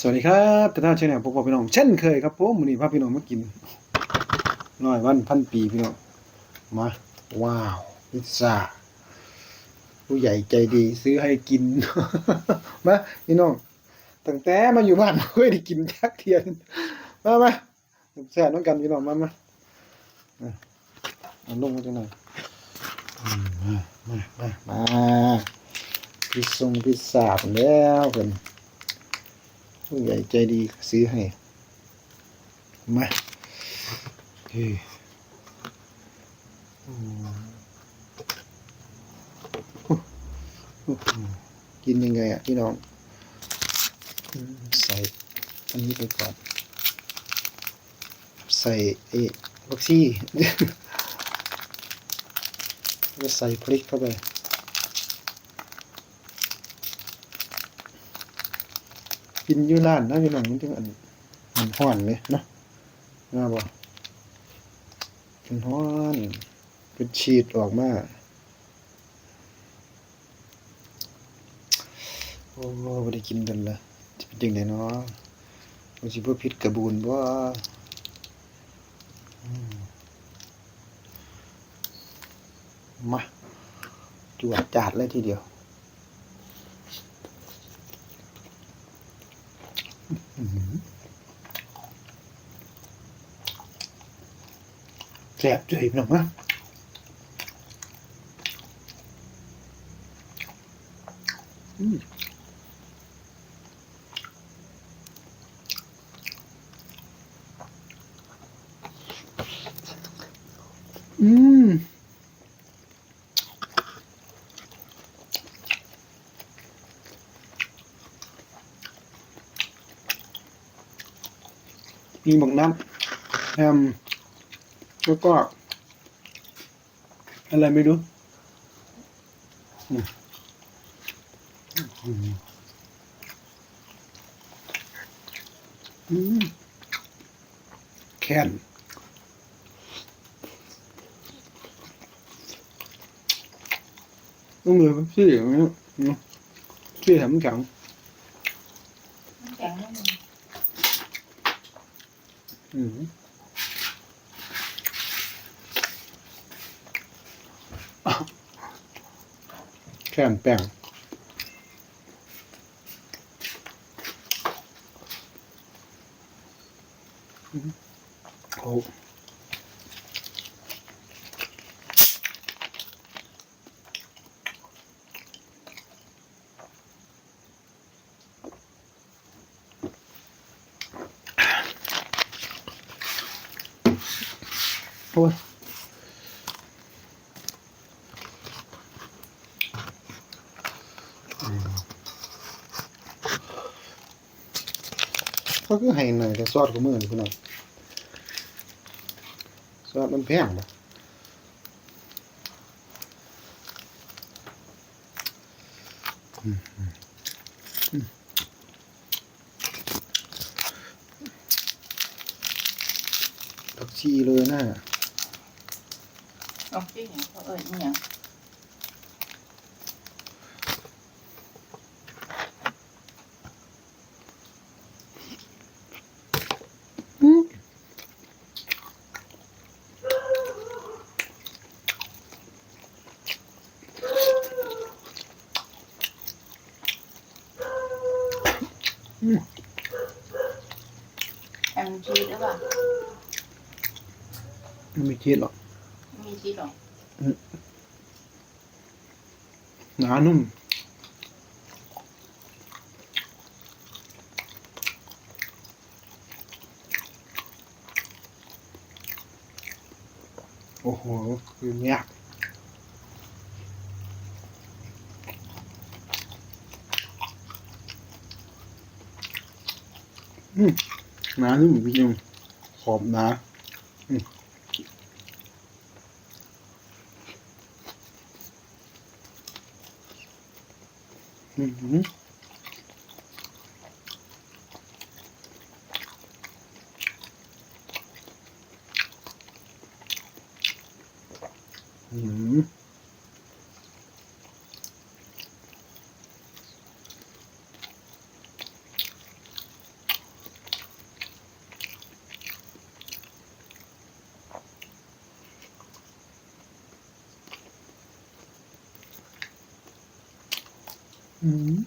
สวัสดีครับท่านชาแนลพบกับพี่น้องเช่นเคยครับผมวันนี้พาพี่น้องมากินน้อยวันพันปีพี่น้องมาว้าวพิซซ่าผู้ใหญ่ใจดี ซื้อให้กิน มาพี่น้องตั้งแต่มาอยู่บ้านไม่เคยได้กินจักเทียนมามาแซ่บน้องกันพี่น้องมามาอะเอาลงมาจังหน่อยมามามามาพิซซ่งพิซซ่าผมแล้วเพิ่น ผู้ใหญ่ใจดีซื้อให้ มาเฮ้ยอืมกินยังไงอะพี่น้อง ใส่อันนี้ไปก่อน ใส่เอวักซี่แล้วใส่พริกเข้าไป กินอยู่ร้านนะพี่น้องมันถึงอันมันห้อนเลยเนาะน่าบ่เป็นห้อนเป็นชีดออกมาโอ้บ่ได้กินกันละจะเป็นจังไดเนาะมันสิบ่ผิดกระบูนบ่อืมมาจวดจาดเลยทีเดียว แซ่บใจพี่น้องนะอืมอืม มีบักน้ำแฮม แล้วก็ อะไรไม่รู้อืมอืมอืมแค่นต้องเลยพี่อย่างนี้อืมพี่ทำแข็ง น้ำแข็ง นิดนึง อืมแค่นแป้งอืม โอ้โอ้ยเขาคือให้หน่อยแต่ซอสกับมือนี่พี่น้องซอสมันแพงปะผักชีเลยนะ เอาที่เห็นเขาเอ่ยเนี่ย อืม แอมชีสหรือเปล่า มันไม่คิดหรอก ไ มีชีสหรอหนานุ่มโอ้โหคือยากอืมหนานุ่มจริงๆขอบหนา 음. 음. 嗯。